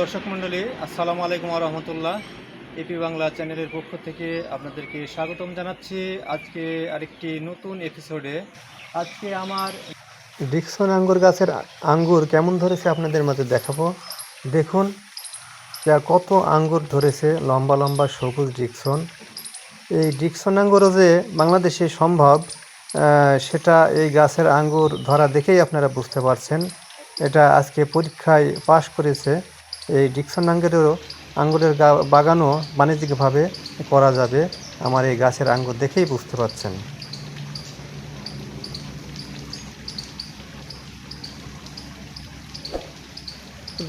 দর্শক মণ্ডলী, আসসালামু আলাইকুম রহমতুল্লাহ। এপি বাংলা চ্যানেলের পক্ষ থেকে আপনাদেরকে স্বাগতম জানাচ্ছি। আজকে আরেকটি নতুন এপিসোডে আজকে আমার ডিকসন আঙ্গুর গাছের আঙ্গুর কেমন ধরেছে আপনাদের মাঝে দেখাবো। দেখুন, যা কত আঙ্গুর ধরেছে, লম্বা লম্বা সবুজ ডিকসন। এই ডিকসন আঙ্গুরও যে বাংলাদেশে সম্ভব সেটা এই গাছের আঙ্গুর ধরা দেখেই আপনারা বুঝতে পারছেন। এটা আজকে পরীক্ষায় পাশ করেছে। এই ডিকসন আঙ্গুরেরও আঙ্গুরের বাগানও বাণিজ্যিকভাবে করা যাবে। আমার এই গাছের আঙ্গুর দেখেই বুঝতে পারছেন।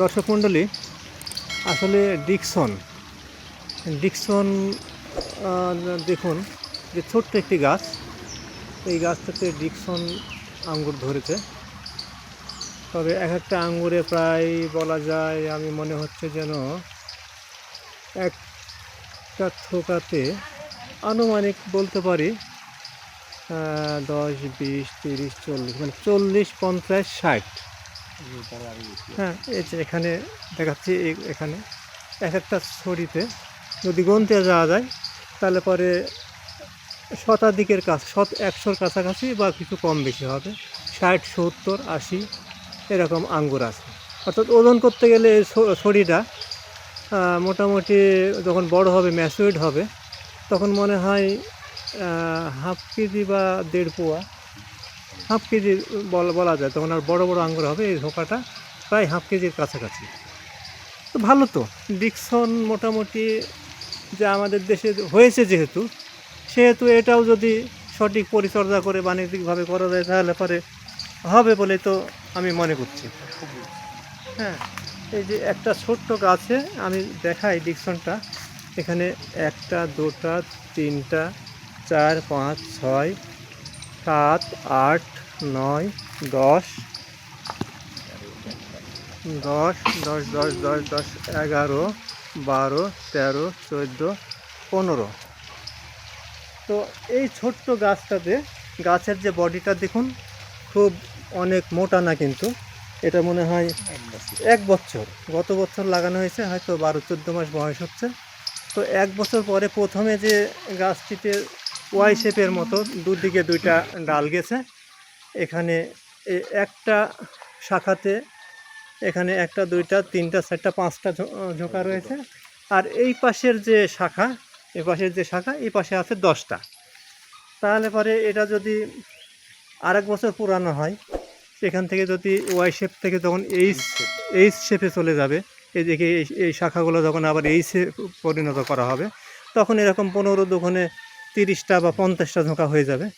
দর্শক মণ্ডলী আসলে ডিকসন আহ, দেখুন যে ছোট্ট একটি গাছ। এই গাছটাতে ডিকসন আঙ্গুর ধরেছে। তবে এক একটা আঙ্গুরে প্রায় বলা যায়, আমি মনে হচ্ছে যেন একটা থোকাতে আনুমানিক বলতে পারি দশ, বিশ, তিরিশ, চল্লিশ মানে চল্লিশ, পঞ্চাশ, ষাট। হ্যাঁ এই যে এখানে দেখাচ্ছি এখানে এক একটা ছড়িতে যদি গনতে যাওয়া যায়, তাহলে পরে শতাধিকের কাছ, শত, একশোর কাছাকাছি বা কিছু কম বেশি হবে, ষাট, সত্তর, আশি এরকম আঙ্গুর আছে। অর্থাৎ ওজন করতে গেলে এই ছড়িটা মোটামুটি যখন বড় হবে ম্যাচুইড হবে, তখন মনে হয় হাফ কেজি বা দেড় পোয়া, হাফ কেজি বলা যায়। তখন আর বড় বড় আঙ্গুর হবে, এই ধোকাটা প্রায় হাফ কেজির কাছাকাছি। তো ভালো তো। ডিকসন মোটামুটি যে আমাদের দেশে হয়েছে যেহেতু, সেহেতু এটাও যদি সঠিক পরিচর্যা করে বাণিজ্যিকভাবে করা যায়, তাহলে পরে হবে বলে তো আমি মনে করছি। হ্যাঁ এই যে একটা ছোট্ট গাছে আমি দেখাই ডিকশনটা। এখানে একটা, দুটা, তিনটা, চার, পাঁচ, ছয়, সাত, আট, নয়, দশ দশ দশ দশ দশ দশ, এগারো, বারো, তেরো, চোদ্দ, পনেরো। তো এই ছোট্ট গাছটাতে গাছের যে বডিটা দেখুন, খুব অনেক মোটা না কিন্তু, এটা মনে হয় এক বছর। গত বছর লাগানো হয়েছে, হয়তো বারো, চোদ্দ মাস বয়স হচ্ছে। তো এক বছর পরে প্রথমে যে গাছটিতে ওয়াই শেপের মতো দুদিকে দুইটা ডাল গেছে, এখানে এ- একটা শাখাতে, এখানে একটা, দুইটা, তিনটা, চারটা, পাঁচটা ঝোঁকা রয়েছে। আর এই পাশের যে শাখা, এই পাশের যে শাখা, এই পাশে আছে দশটা। তাহলে পরে এটা যদি আরেক বছর পুরানো হয় সেখান থেকে যদি ওয়াই শেপ থেকে তখন এইচ এইচ শেপে চলে যাবে এদিকে এই এই শাখাগুলো যখন আবার এইচে পরিণত করা হবে, তখন এরকম পনেরো দোকানে তিরিশটা বা পঞ্চাশটা ঝোঁকা হয়ে যাবে।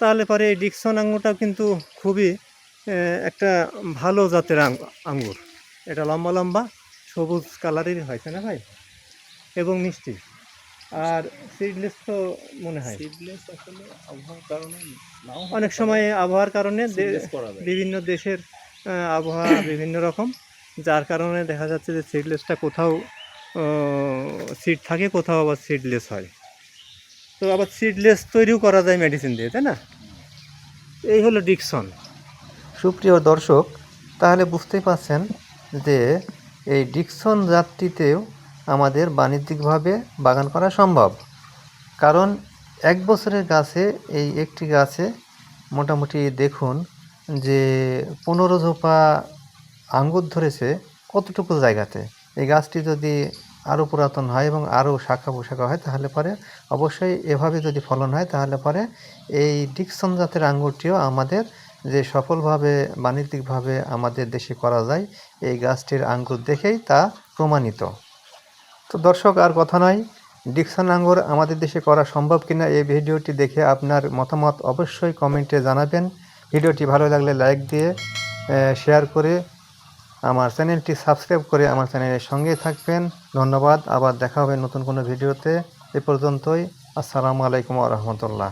তাহলে পরে এই ডিকসন আঙ্গুরটাও কিন্তু খুবই একটা ভালো জাতের আঙ্গ- আঙ্গুর। এটা লম্বা লম্বা, সবুজ কালারেরই হয়েছে না ভাই? এবং মিষ্টি। আর সিডলেস তো মনে হয়। সিডলেস আসলে আবহাওয়ার কারণে অনেক সময় আবহাওয়ার কারণে বিভিন্ন দেশের আবহাওয়া বিভিন্ন রকম যার কারণে দেখা যাচ্ছে যে সিডলেসটা কোথাও সিড থাকে কোথাও আবার সিডলেস হয়। তো আবার সিডলেস তৈরিও করা যায় মেডিসিন দিয়ে তাই না? এই হলো ডিকসন সুপ্রিয় দর্শক তাহলে বুঝতেই পারছেন যে এই ডিকসন জাতটিতেও আমাদের বাণিজ্যিকভাবে বাগান করা সম্ভব। কারণ এক বছরের গাছে, এই একটি গাছে মোটামুটি দেখুন যে পনেরো ঝোপা আঙ্গুর ধরেছে কতটুকু জায়গাতে। এই গাছটি যদি আরও পুরাতন হয় এবং আরও শাখা পোশাখা হয় তাহলে পরে অবশ্যই এভাবে যদি ফলন হয় তাহলে পরে এই ডিকসন জাতের আঙ্গুরটিও আমাদের যে সফলভাবে, বাণিজ্যিকভাবে আমাদের দেশে করা যায়, এই গাছটির আঙ্গুর দেখেই তা প্রমাণিত। তো দর্শক, আর কথা নয়, ডিকশন আঙ্গুর আমাদের দেশে করা সম্ভব কিনা এই ভিডিওটি দেখে আপনার মতামত অবশ্যই কমেন্টে জানাবেন। ভিডিওটি ভালো লাগলে লাইক দিয়ে শেয়ার করে আমার চ্যানেলটি সাবস্ক্রাইব করে আমার চ্যানেলের সঙ্গেই থাকবেন। ধন্যবাদ, আবার দেখা হবে নতুন কোনো ভিডিওতে। এ পর্যন্তই, আসসালামু আলাইকুম রহমতুল্লাহ।